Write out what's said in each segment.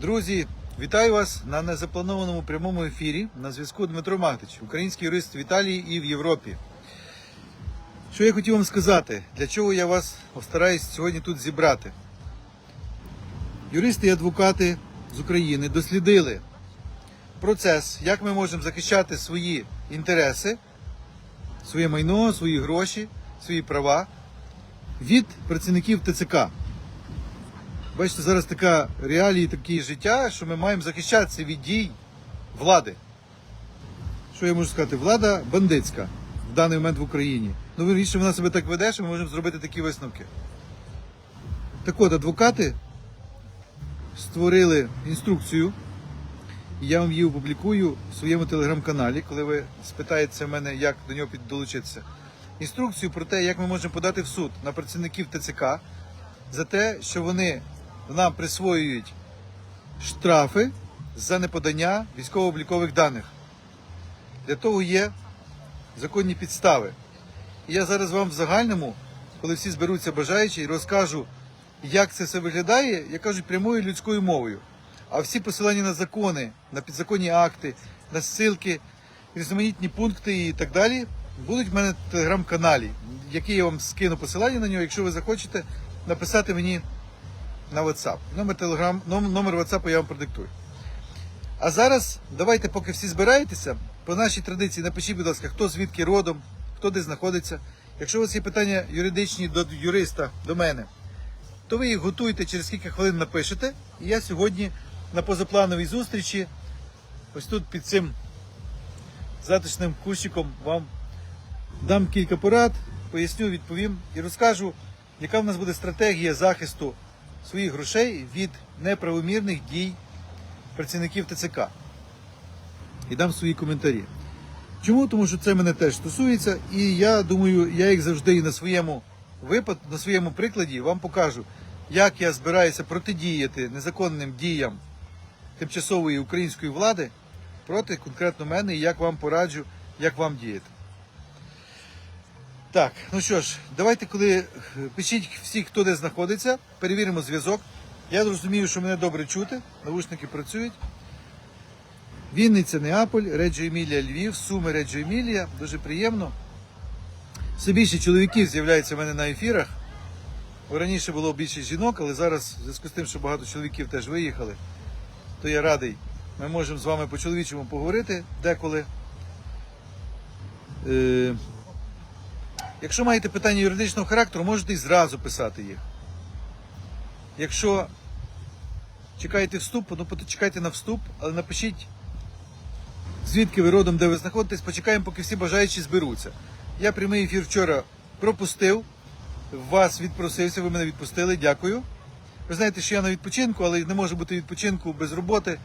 Друзі, вітаю вас на незапланованому прямому ефірі. На зв'язку Дмитро Магдич, український юрист в Італії і в Європі. Що я хотів вам сказати, для чого я вас стараюсь сьогодні тут зібрати? Юристи і адвокати з України дослідили процес, як ми можемо захищати свої інтереси, своє майно, свої гроші, свої права від працівників ТЦК. Бачите, зараз така реалії, такі життя, що ми маємо захищатися від дій влади. Що я можу сказати? Влада бандитська в даний момент в Україні. Ну, вірніше, вона себе так веде, що ми можемо зробити такі висновки. Так от, адвокати створили інструкцію, і я вам її опублікую в своєму телеграм-каналі, коли ви спитаєте в мене, як до нього долучитися. Інструкцію про те, як ми можемо подати в суд на працівників ТЦК за те, що вони нам присвоюють штрафи за неподання військово-облікових даних. Для того є законні підстави. І я зараз вам в загальному, коли всі зберуться бажаючі, розкажу, як це все виглядає, як кажуть, прямою людською мовою. А всі посилання на закони, на підзаконні акти, на ссылки, різноманітні пункти і так далі будуть в мене в телеграм-каналі, який я вам скину посилання на нього, якщо ви захочете написати мені на WhatsApp. Номер телеграм, номер WhatsApp я вам продиктую. А зараз давайте, поки всі збираєтеся, по нашій традиції напишіть, будь ласка, хто звідки родом, хто де знаходиться. Якщо у вас є питання юридичні до юриста, до мене, то ви їх готуйте, через кілька хвилин напишете. І я сьогодні на позаплановій зустрічі, ось тут під цим затишним кущиком вам дам кілька порад, поясню, відповім і розкажу, яка в нас буде стратегія захисту своїх грошей від неправомірних дій працівників ТЦК. І дам свої коментарі. Чому? Тому що це мене теж стосується, і я думаю, я як завжди і на своєму випад, на своєму прикладі вам покажу, як я збираюся протидіяти незаконним діям тимчасової української влади проти конкретно мене і як вам пораджу, як вам діяти. Так, ну що ж, давайте, коли е, пишіть всі, хто де знаходиться, перевіримо зв'язок. Я розумію, що мене добре чути, навушники працюють. Вінниця, Неаполь, Реджо Емілія, Львів, Суми, Реджо Емілія. Дуже приємно. Все більше чоловіків з'являється в мене на ефірах. Раніше було більше жінок, але зараз, в зв'язку з тим, що багато чоловіків теж виїхали, то я радий. Ми можемо з вами по-чоловічому поговорити деколи. Е, Якщо маєте питання юридичного характеру, можете і зразу писати їх. Якщо чекаєте вступу, ну почекайте на вступ, але напишіть, звідки ви родом, де ви знаходитесь, почекаємо, поки всі бажаючі зберуться. Я прямий ефір вчора пропустив, вас відпросився, ви мене відпустили, дякую. Ви знаєте, що я на відпочинку, але не може бути відпочинку без роботи.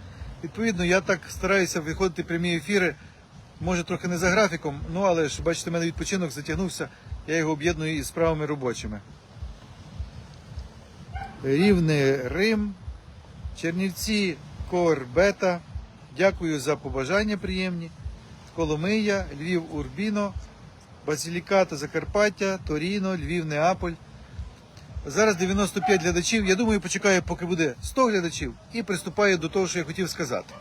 Відповідно, я так стараюся виходити прямі ефіри, може трохи не за графіком, ну але ж бачите, в мене відпочинок затягнувся, я його об'єдную із справами робочими. Рівне Рим, Чернівці, Корбета. Дякую за побажання приємні. Коломия, Львів Урбіно, Базиліката Закарпаття, Торіно, Львів, Неаполь. Зараз 95 глядачів. Я думаю, почекаю, поки буде 100 глядачів, і приступаю до того, що я хотів сказати.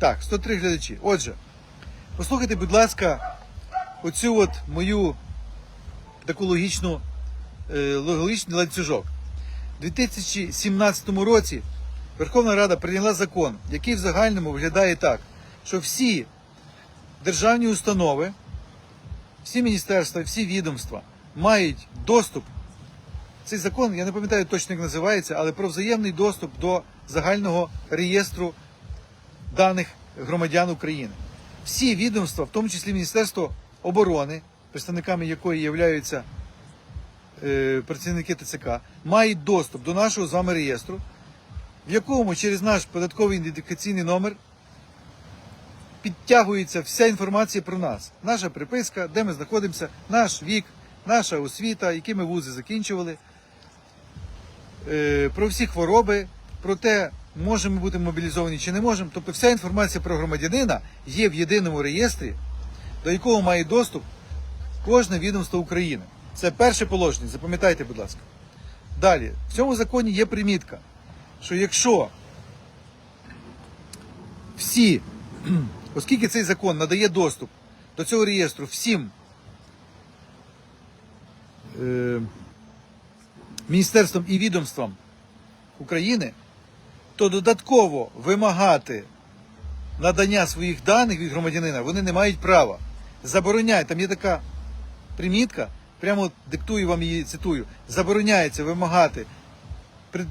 Так, 103 глядачі. Отже, послухайте, будь ласка, оцю от мою таку логічну, е, логічний ланцюжок. У 2017 році Верховна Рада прийняла закон, який в загальному виглядає так, що всі державні установи, всі міністерства, всі відомства мають доступ. Цей закон, я не пам'ятаю точно, як називається, але про взаємний доступ до загального реєстру даних громадян України. Всі відомства, в тому числі Міністерство оборони, представниками якої являються е, працівники ТЦК, мають доступ до нашого з вами реєстру, в якому через наш податковий ідентифікаційний номер підтягується вся інформація про нас. Наша приписка, де ми знаходимося, наш вік, наша освіта, які ми вузи закінчували, е, про всі хвороби, про те, можемо бути мобілізовані чи не можемо. Тобто вся інформація про громадянина є в єдиному реєстрі, до якого має доступ кожне відомство України. Це перше положення, запам'ятайте, будь ласка. Далі, в цьому законі є примітка. що якщо всі, оскільки цей закон надає доступ до цього реєстру всім е, міністерствам і відомствам України, то додатково вимагати надання своїх даних від громадянина вони не мають права. Забороняє, там є така примітка, прямо диктую вам її, цитую, забороняється вимагати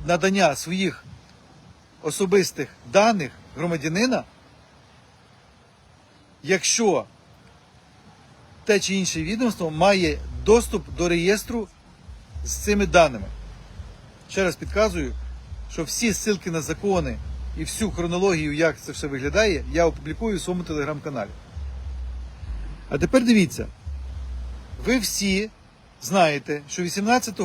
надання своїх особистих даних громадянина, якщо те чи інше відомство має доступ до реєстру з цими даними. Ще раз підказую, що всі ссылки на закони і всю хронологію, як це все виглядає, я опублікую в своєму телеграм-каналі. А тепер дивіться, ви всі знаєте, що 18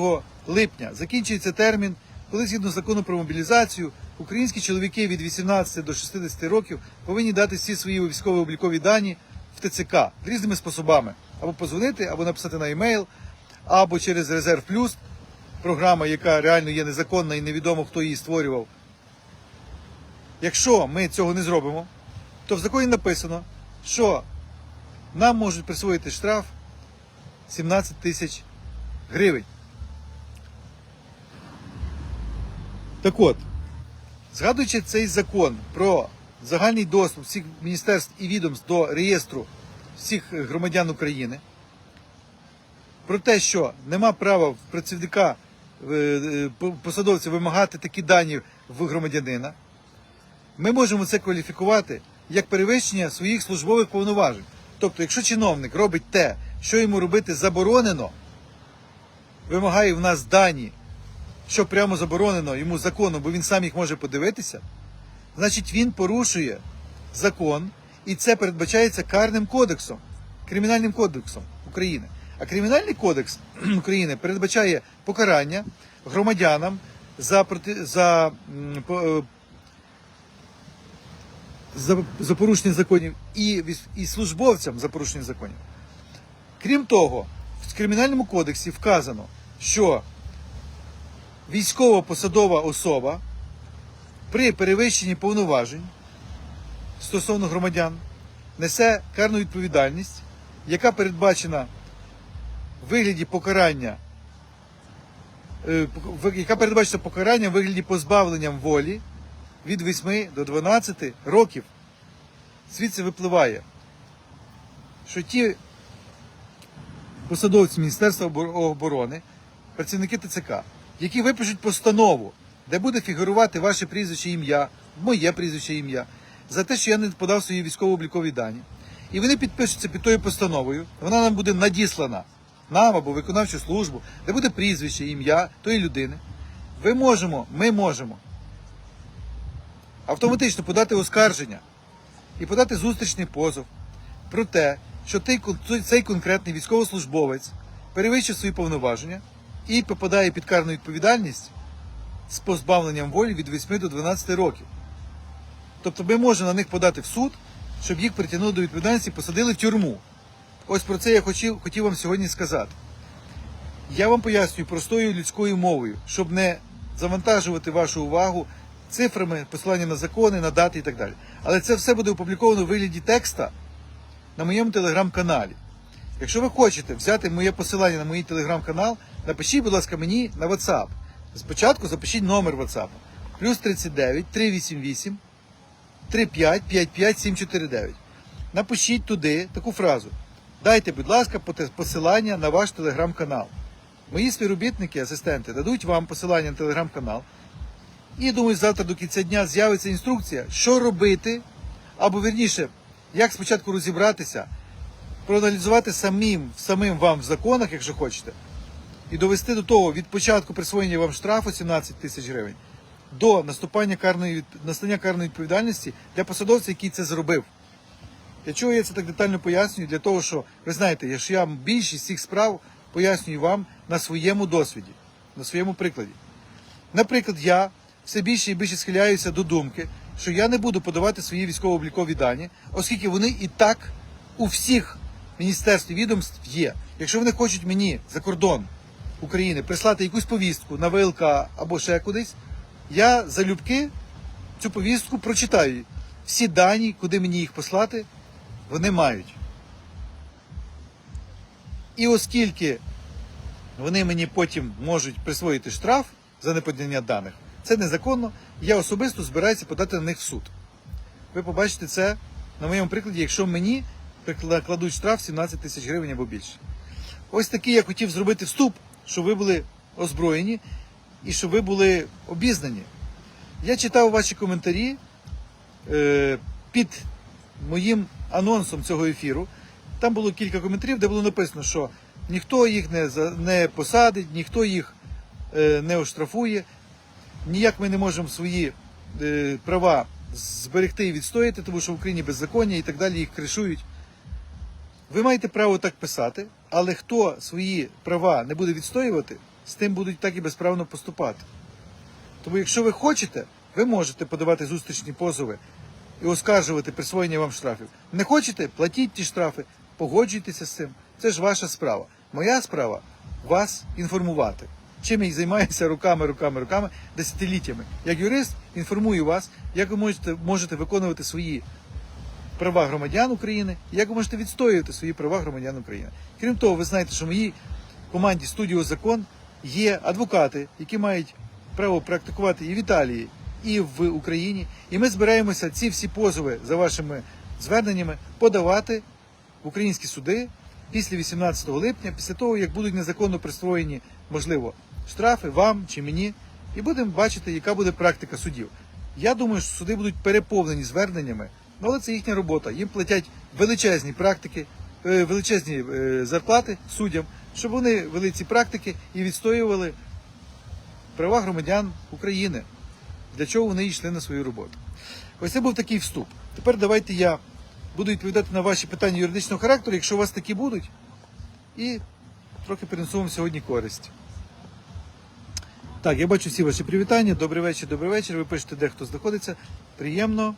липня закінчується термін, коли згідно закону про мобілізацію українські чоловіки від 18 до 60 років повинні дати всі свої військові облікові дані в ТЦК різними способами. Або позвонити, або написати на емейл, або через Резерв Плюс, програма, яка реально є незаконна і невідомо, хто її створював. Якщо ми цього не зробимо, то в законі написано, що нам можуть присвоїти штраф 17 тисяч гривень. Так от, згадуючи цей закон про загальний доступ всіх міністерств і відомств до реєстру всіх громадян України, про те, що нема права в працівника е, е, вимагати такі дані в громадянина, ми можемо це кваліфікувати як перевищення своїх службових повноважень. Тобто, якщо чиновник робить те, що йому робити заборонено, вимагає в нас дані, що прямо заборонено йому законом, бо він сам їх може подивитися, значить він порушує закон, і це передбачається карним кодексом, кримінальним кодексом України. А кримінальний кодекс України передбачає покарання громадянам за проти за, е, за, за порушення законів і, і службовцям за порушення законів. Крім того, в кримінальному кодексі вказано, що військово-посадова особа при перевищенні повноважень стосовно громадян несе карну відповідальність, яка передбачена вигляді покарання, е, яка передбачена покарання в вигляді позбавленням волі від 8 до 12 років. Звідси випливає, що ті посадовці Міністерства оборони, працівники ТЦК, які випишуть постанову, де буде фігурувати ваше прізвище ім'я, моє прізвище ім'я, за те, що я не подав свої військово-облікові дані. І вони підпишуться під тою постановою, вона нам буде надіслана нам або виконавчу службу, де буде прізвище, ім'я тої людини. Ви можемо, ми можемо автоматично подати оскарження і подати зустрічний позов про те, що цей конкретний військовослужбовець перевищив свої повноваження і попадає під карну відповідальність з позбавленням волі від 8 до 12 років. Тобто ми можемо на них подати в суд, щоб їх притягнули до відповідальності і посадили в тюрму. Ось про це я хотів, хотів вам сьогодні сказати. Я вам пояснюю простою людською мовою, щоб не завантажувати вашу увагу цифрами, посилання на закони, на дати і так далі. Але це все буде опубліковано у вигляді текста на моєму телеграм-каналі. Якщо ви хочете взяти моє посилання на мій телеграм-канал, напишіть, будь ласка, мені на WhatsApp. Спочатку запишіть номер WhatsApp. Плюс 39 388 35 55 749. Напишіть туди таку фразу. Дайте, будь ласка, посилання на ваш телеграм-канал. Мої співробітники, асистенти, дадуть вам посилання на телеграм-канал. І думаю, завтра до кінця дня з'явиться інструкція, що робити, або вірніше, як спочатку розібратися, проаналізувати самим, самим вам в законах, якщо хочете, і довести до того від початку присвоєння вам штрафу 17 тисяч гривень до наступання карної настання карної відповідальності для посадовця, який це зробив. Для чого я це так детально пояснюю? Для того, що ви знаєте, ж я більшість цих справ пояснюю вам на своєму досвіді, на своєму прикладі. Наприклад, я все більше і більше схиляюся до думки, що я не буду подавати свої військово-облікові дані, оскільки вони і так у всіх міністерств і відомств є. Якщо вони хочуть мені за кордон України прислати якусь повістку на ВЛК або ще кудись, я залюбки цю повістку прочитаю. Всі дані, куди мені їх послати, вони мають. І оскільки вони мені потім можуть присвоїти штраф за неподання даних, це незаконно, я особисто збираюся подати на них в суд. Ви побачите це на моєму прикладі, якщо мені кладуть штраф 17 тисяч гривень або більше. Ось такий я хотів зробити вступ, щоб ви були озброєні і щоб ви були обізнані. Я читав ваші коментарі е, під моїм анонсом цього ефіру. Там було кілька коментарів, де було написано, що ніхто їх не, не посадить, ніхто їх е, не оштрафує, ніяк ми не можемо свої е, права зберегти і відстояти, тому що в Україні беззаконня і так далі їх кришують. Ви маєте право так писати, але хто свої права не буде відстоювати, з тим будуть так і безправно поступати. Тому, якщо ви хочете, ви можете подавати зустрічні позови і оскаржувати присвоєння вам штрафів. Не хочете, платіть ті штрафи, погоджуйтеся з цим. Це ж ваша справа. Моя справа вас інформувати. Чим я займаюся руками, руками, руками, десятиліттями. Як юрист інформую вас, як ви можете, можете виконувати свої права громадян України, як ви можете відстоювати свої права громадян України. Крім того, ви знаєте, що в моїй команді Студіо Закон є адвокати, які мають право практикувати і в Італії, і в Україні. І ми збираємося ці всі позови за вашими зверненнями подавати в українські суди після 18 липня, після того, як будуть незаконно присвоєні, можливо, штрафи вам чи мені, і будемо бачити, яка буде практика судів. Я думаю, що суди будуть переповнені зверненнями, ну, але це їхня робота. Їм платять величезні практики, е, величезні е, зарплати суддям, щоб вони вели ці практики і відстоювали права громадян України. Для чого вони йшли на свою роботу? Ось це був такий вступ. Тепер давайте я буду відповідати на ваші питання юридичного характеру, якщо у вас такі будуть, і трохи принесу вам сьогодні користь. Так, я бачу всі ваші привітання. Добрий вечір, добрий вечір. Ви пишете, де хто знаходиться. Приємно.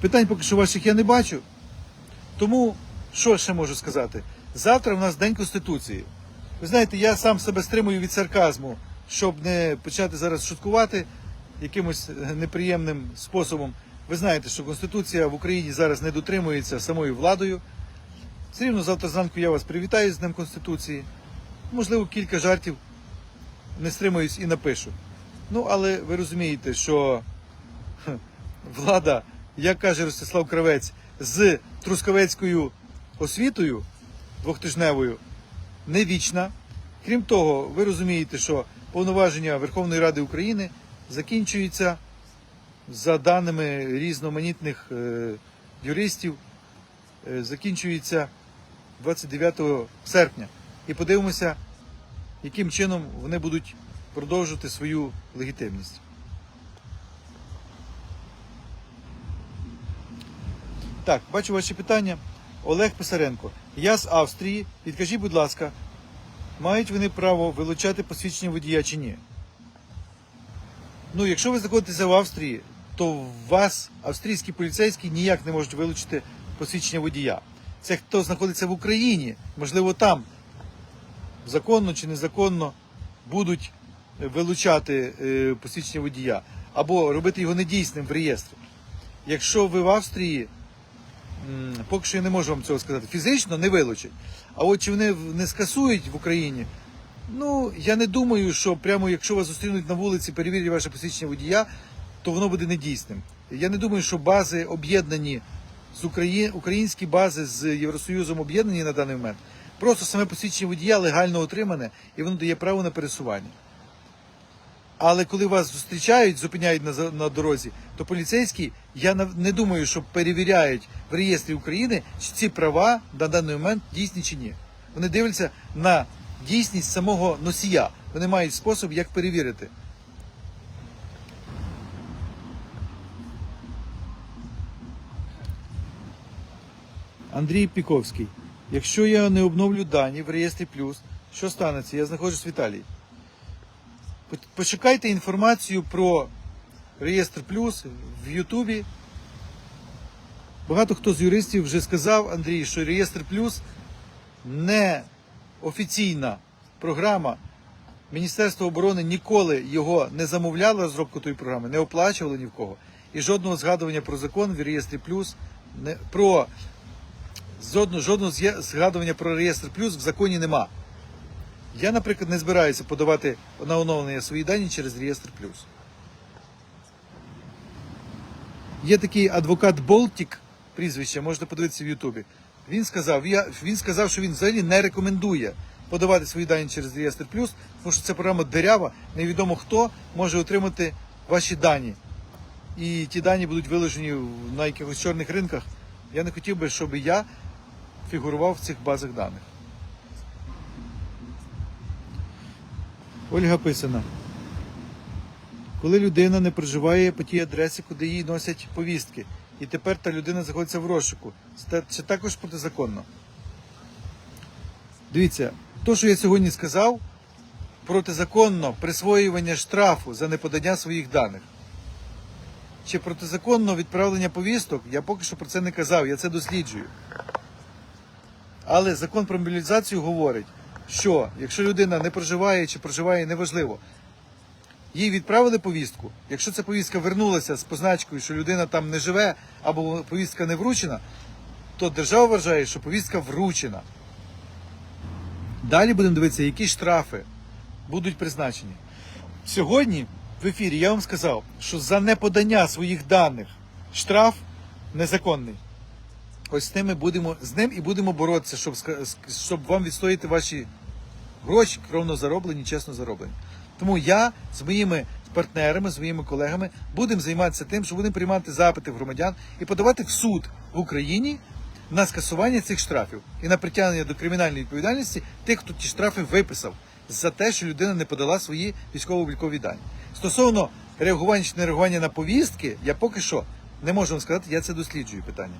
Питань поки що ваших я не бачу. Тому що ще можу сказати? Завтра в нас День Конституції. Ви знаєте, я сам себе стримую від сарказму, щоб не почати зараз шуткувати якимось е, неприємним способом. Ви знаєте, що Конституція в Україні зараз не дотримується самою владою. Все рівно завтра зранку я вас привітаю з Днем Конституції. Можливо, кілька жартів не стримуюсь і напишу. Ну, але ви розумієте, що влада, як каже Ростислав Кравець, з трускавецькою освітою двохтижневою не вічна. Крім того, ви розумієте, що повноваження Верховної Ради України закінчуються за даними різноманітних е, юристів, е, закінчується 29 серпня. І подивимося, яким чином вони будуть продовжувати свою легітимність. Так, бачу ваші питання. Олег Писаренко. Я з Австрії. Підкажіть, будь ласка, мають вони право вилучати посвідчення водія чи ні? Ну, якщо ви знаходитеся в Австрії, то вас австрійські поліцейські ніяк не можуть вилучити посвідчення водія. Це хто знаходиться в Україні, можливо, там законно чи незаконно будуть вилучати е, посвідчення водія або робити його недійсним в реєстрі. Якщо ви в Австрії, поки що я не можу вам цього сказати, фізично не вилучать. А от чи вони не скасують в Україні, ну я не думаю, що прямо якщо вас зустрінуть на вулиці, перевірять ваше посвідчення водія, то воно буде недійсним. Я не думаю, що бази об'єднані з Украї... українські бази з Євросоюзом об'єднані на даний момент. Просто саме посвідчення водія легально отримане і воно дає право на пересування. Але коли вас зустрічають, зупиняють на, на дорозі, то поліцейські, я не думаю, що перевіряють в реєстрі України, чи ці права на даний момент дійсні чи ні. Вони дивляться на дійсність самого носія. Вони мають спосіб, як перевірити. Андрій Піковський. Якщо я не обновлю дані в реєстрі плюс, що станеться? Я знаходжусь в Італії. По- Почекайте інформацію про реєстр плюс в Ютубі. Багато хто з юристів вже сказав, Андрій, що реєстр плюс не офіційна програма Міністерство оборони ніколи його не замовляло розробку тої програми, не оплачувало ні в кого. І жодного згадування про закон в реєстрі плюс не про жодного, жодного згадування про реєстр плюс в законі нема. Я, наприклад, не збираюся подавати на оновлення свої дані через реєстр плюс. Є такий адвокат Болтік, прізвище, можете подивитися в Ютубі. Він сказав, я, він сказав, що він взагалі не рекомендує подавати свої дані через реєстр плюс, тому що це програма дирява, невідомо хто може отримати ваші дані. І ті дані будуть виложені на якихось чорних ринках. Я не хотів би, щоб я фігурував в цих базах даних. Ольга писана. Коли людина не проживає по тій адресі, куди їй носять повістки, і тепер та людина знаходиться в розшуку, це також протизаконно. Дивіться, то, що я сьогодні сказав, протизаконно присвоювання штрафу за неподання своїх даних. Чи протизаконно відправлення повісток, я поки що про це не казав, я це досліджую. Але закон про мобілізацію говорить, що якщо людина не проживає чи проживає, неважливо, їй відправили повістку. Якщо ця повістка вернулася з позначкою, що людина там не живе або повістка не вручена, то держава вважає, що повістка вручена. Далі будемо дивитися, які штрафи будуть призначені. Сьогодні в ефірі я вам сказав, що за неподання своїх даних штраф незаконний. Ось з ними будемо з ним і будемо боротися, щоб щоб вам відстояти ваші гроші, кровно зароблені, чесно зароблені. Тому я з моїми партнерами, з моїми колегами будемо займатися тим, що будемо приймати запити в громадян і подавати в суд в Україні на скасування цих штрафів і на притягнення до кримінальної відповідальності тих, хто ті штрафи виписав за те, що людина не подала свої військово-облікові дані. Стосовно реагування чи не реагування на повістки, я поки що не можу вам сказати, я це досліджую питання.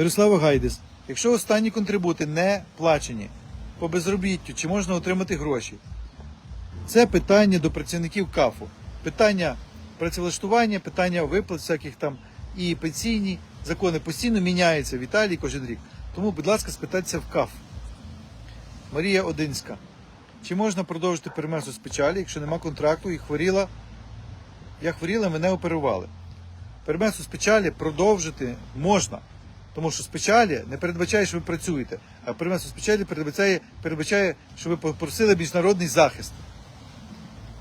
Мирослава Гайдес. Якщо останні контрибути не плачені по безробіттю, чи можна отримати гроші? Це питання до працівників КАФу. Питання працевлаштування, питання виплат всяких там і пенсійні закони постійно міняються в Італії кожен рік. Тому, будь ласка, спитайтеся в КАФ. Марія Одинська. Чи можна продовжити перемесу з печалі, якщо нема контракту і хворіла? Я хворіла, мене оперували. Перемесу з печалі продовжити можна. Тому що з печалі не передбачає, що ви працюєте, а перемесу з передбачає, передбачає, що ви попросили міжнародний захист.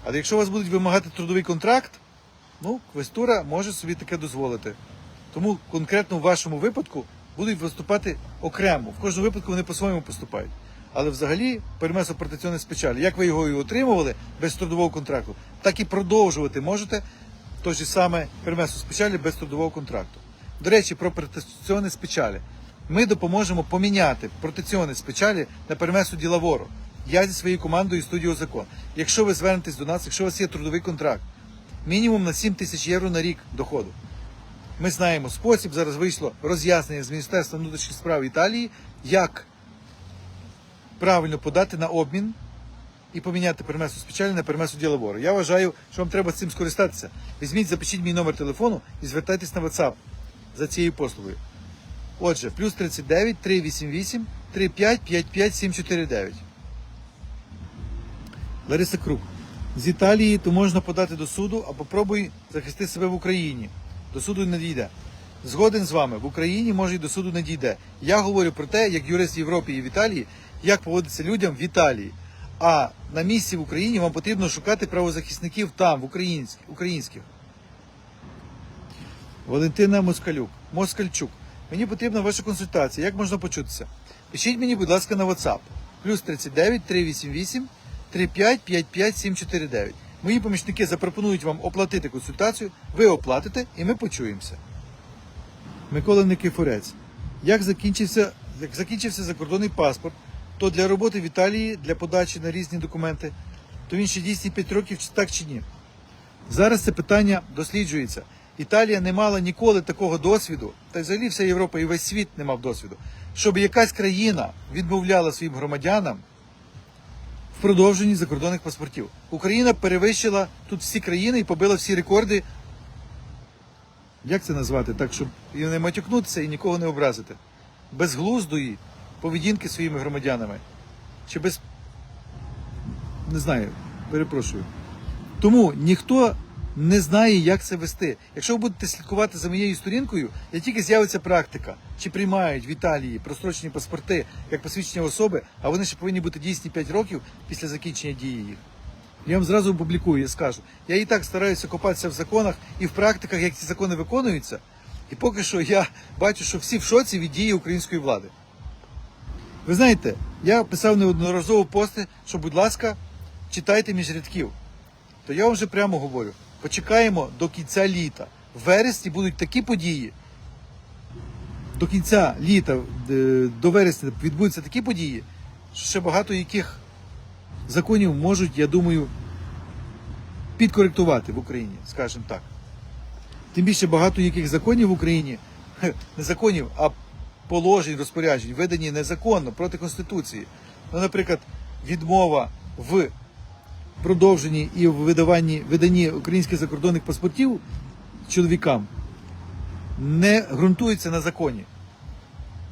Але якщо у вас будуть вимагати трудовий контракт, ну, квестура може собі таке дозволити. Тому конкретно в вашому випадку будуть виступати окремо. В кожному випадку вони по-своєму поступають. Але взагалі протекціонне з печалі, як ви його і отримували без трудового контракту, так і продовжувати можете то ж саме перемесо з печалі без трудового контракту. До речі, про протекціони з печалі. Ми допоможемо поміняти протекціони з печалі на перемесу ділавору. Я зі своєю командою і студіо закон. Якщо ви звернетесь до нас, якщо у вас є трудовий контракт, мінімум на 7 тисяч євро на рік доходу. Ми знаємо спосіб. Зараз вийшло роз'яснення з Міністерства внутрішніх справ Італії, як правильно подати на обмін і поміняти перемесу з печалі на перемесу ділавору. Я вважаю, що вам треба цим скористатися. Візьміть, запишіть мій номер телефону і звертайтесь на WhatsApp за цією послугою. Отже, плюс 39 388 35 55 749. Лариса Крук. З Італії то можна подати до суду, а попробуй захистити себе в Україні. До суду не дійде. Згоден з вами, в Україні може і до суду не дійде. Я говорю про те, як юрист в Європі і в Італії, як поводиться людям в Італії. А на місці в Україні вам потрібно шукати правозахисників там, в українських. Валентина Москалюк. Москальчук. Мені потрібна ваша консультація. Як можна почутися? Пишіть мені, будь ласка, на WhatsApp. Плюс 39 388 35 55 749. Мої помічники запропонують вам оплатити консультацію, ви оплатите і ми почуємося. Микола Никифорець. Як закінчився, як закінчився закордонний паспорт, то для роботи в Італії, для подачі на різні документи, то він ще дійсний 5 років, так чи ні? Зараз це питання досліджується. Італія не мала ніколи такого досвіду, та й взагалі вся Європа і весь світ не мав досвіду, щоб якась країна відмовляла своїм громадянам в продовженні закордонних паспортів. Україна перевищила тут всі країни і побила всі рекорди як це назвати, так, щоб і не матюкнутися і нікого не образити. Безглуздої поведінки своїми громадянами. Чи без. Не знаю, перепрошую. Тому ніхто не знає, як це вести. Якщо ви будете слідкувати за моєю сторінкою, як тільки з'явиться практика, чи приймають в Італії прострочені паспорти як посвідчення особи, а вони ще повинні бути дійсні 5 років після закінчення дії їх. Я вам зразу опублікую і скажу. Я і так стараюся копатися в законах і в практиках, як ці закони виконуються. І поки що я бачу, що всі в шоці від дії української влади. Ви знаєте, я писав неодноразово пости, що, будь ласка, читайте між рядків. То я вам вже прямо говорю: почекаємо до кінця літа. В вересні будуть такі події. До кінця літа, е, до вересня відбудуться такі події, що ще багато яких законів можуть, я думаю, підкоректувати в Україні, скажімо так. Тим більше багато яких законів в Україні, не законів, а положень, розпоряджень, видані незаконно проти Конституції. Ну, наприклад, відмова в продовженні і в видаванні виданні українських закордонних паспортів чоловікам не ґрунтується на законі,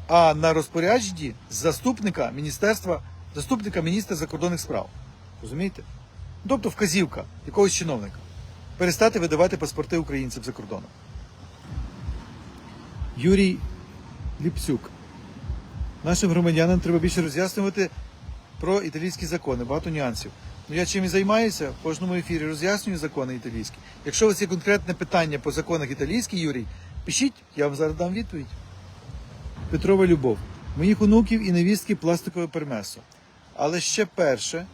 а на розпорядженні заступника міністерства, заступника міністра закордонних справ. Розумієте? Тобто вказівка якогось чиновника перестати видавати паспорти українцям за кордоном. Юрій Ліпсюк. Нашим громадянам треба більше роз'яснювати про італійські закони, багато нюансів. Ну я чим і займаюся, в кожному ефірі роз'яснюю закони італійські. Якщо у вас є конкретне питання по законах італійських, Юрій, пишіть, я вам зараз дам відповідь. Петрова Любов. Моїх онуків і невістки пластикове пермесо. Але ще перше,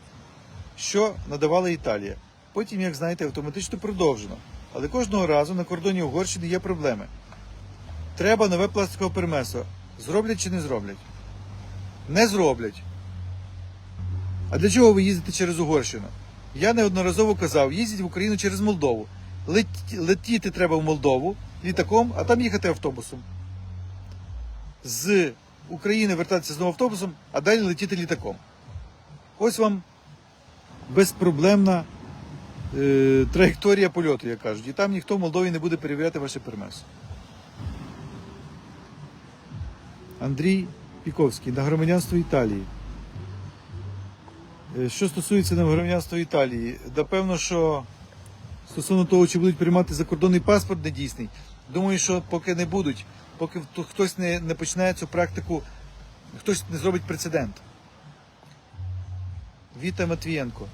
що надавала Італія. Потім, як знаєте, автоматично продовжено. Але кожного разу на кордоні Угорщини є проблеми. Треба нове пластикове пермесо. Зроблять чи не зроблять? Не зроблять. А для чого ви їздите через Угорщину? Я неодноразово казав, їздіть в Україну через Молдову. Летіти треба в Молдову літаком, а там їхати автобусом. З України вертатися знову автобусом, а далі летіти літаком. Ось вам безпроблемна е, траєкторія польоту, як кажуть. І там ніхто в Молдові не буде перевіряти ваше пермесо. Андрій Піковський на громадянство Італії. Е, Що стосується на громадянства Італії, напевно, що стосовно того, чи будуть приймати закордонний паспорт недійсний, думаю, що поки не будуть, поки хтось не, не починає цю практику, хтось не зробить прецедент. Віта Матвієнко.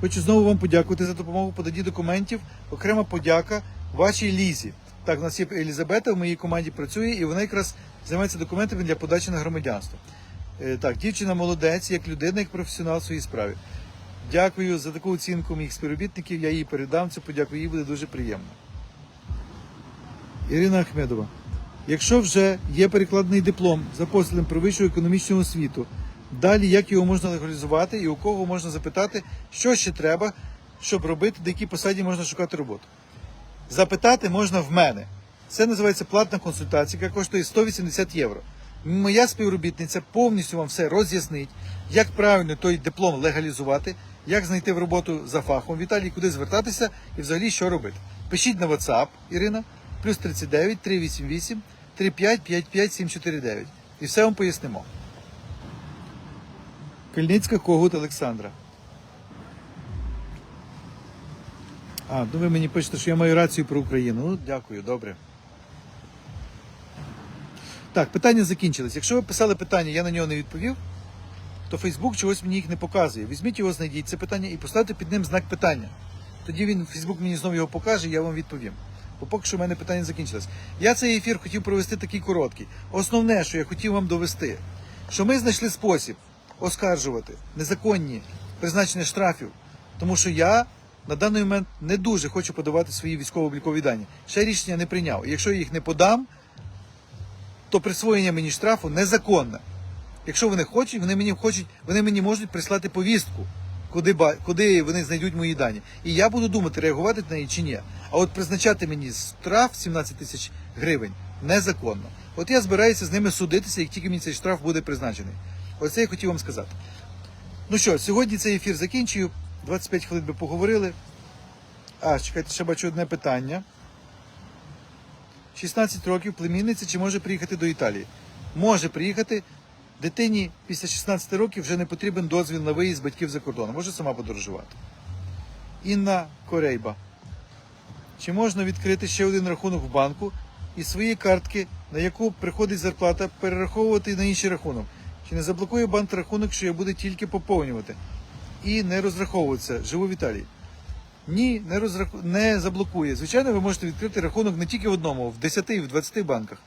Хочу знову вам подякувати за допомогу в поданні документів. Окрема подяка вашій Лізі. Так, у нас є Елізабета в моїй команді працює, і вона якраз займається документами для подачі на громадянство. Е, Так, дівчина молодець, як людина, як професіонал в своїй справі. Дякую за таку оцінку моїх співробітників. Я їй передам це, подякую, їй буде дуже приємно. Ірина Ахмедова. Якщо вже є перекладний диплом за послідом про вищу економічну освіту, далі як його можна легалізувати і у кого можна запитати, що ще треба, щоб робити, на якій посаді можна шукати роботу. Запитати можна в мене. Це називається платна консультація, яка коштує 180 євро. Моя співробітниця повністю вам все роз'яснить, як правильно той диплом легалізувати, як знайти в роботу за фахом в Італії, куди звертатися і взагалі що робити. Пишіть на WhatsApp, Ірина, плюс 39 388 35 55 749. І все вам пояснимо. Кельницька Когут Олександра. А, ну ви мені пишете, що я маю рацію про Україну. Ну, дякую, добре. Так, питання закінчились. Якщо ви писали питання, я на нього не відповів, то Фейсбук чогось мені їх не показує. Візьміть його, знайдіть це питання і поставте під ним знак питання. Тоді він Фейсбук мені знову його покаже, і я вам відповім. Бо поки що в мене питання закінчилось. Я цей ефір хотів провести такий короткий. Основне, що я хотів вам довести, що ми знайшли спосіб оскаржувати незаконні призначення штрафів, тому що я на даний момент не дуже хочу подавати свої військово-облікові дані. Ще рішення не прийняв. Якщо я їх не подам, то присвоєння мені штрафу незаконне. Якщо вони хочуть, вони мені хочуть, вони мені можуть прислати повістку, куди, куди вони знайдуть мої дані. І я буду думати, реагувати на неї чи ні. А от призначати мені штраф 17 тисяч гривень незаконно. От я збираюся з ними судитися, як тільки мені цей штраф буде призначений. Оце я хотів вам сказати. Ну що, сьогодні цей ефір закінчую. 25 хвилин би поговорили. А, чекайте, ще бачу одне питання. 16 років, племінниця чи може приїхати до Італії? Може приїхати. Дитині після 16 років вже не потрібен дозвіл на виїзд батьків за кордон. Може сама подорожувати. Інна Корейба. Чи можна відкрити ще один рахунок в банку і свої картки, на яку приходить зарплата, перераховувати на інший рахунок? Чи не заблокує банк рахунок, що я буду тільки поповнювати і не розраховуватися? Живу в Італії. Ні, не, розраху... не заблокує. Звичайно, ви можете відкрити рахунок не тільки в одному, в 10 і в 20 банках.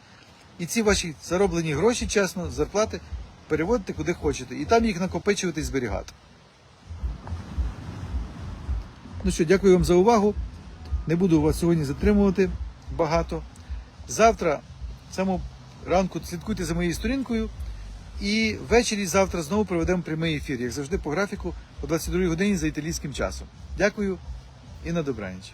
І ці ваші зароблені гроші, чесно, зарплати переводите куди хочете. І там їх накопичувати і зберігати. Ну що, дякую вам за увагу. Не буду вас сьогодні затримувати багато. Завтра, саму ранку, слідкуйте за моєю сторінкою. І ввечері завтра знову проведемо прямий ефір, як завжди, по графіку о 22 годині за італійським часом. Дякую і на добраніч.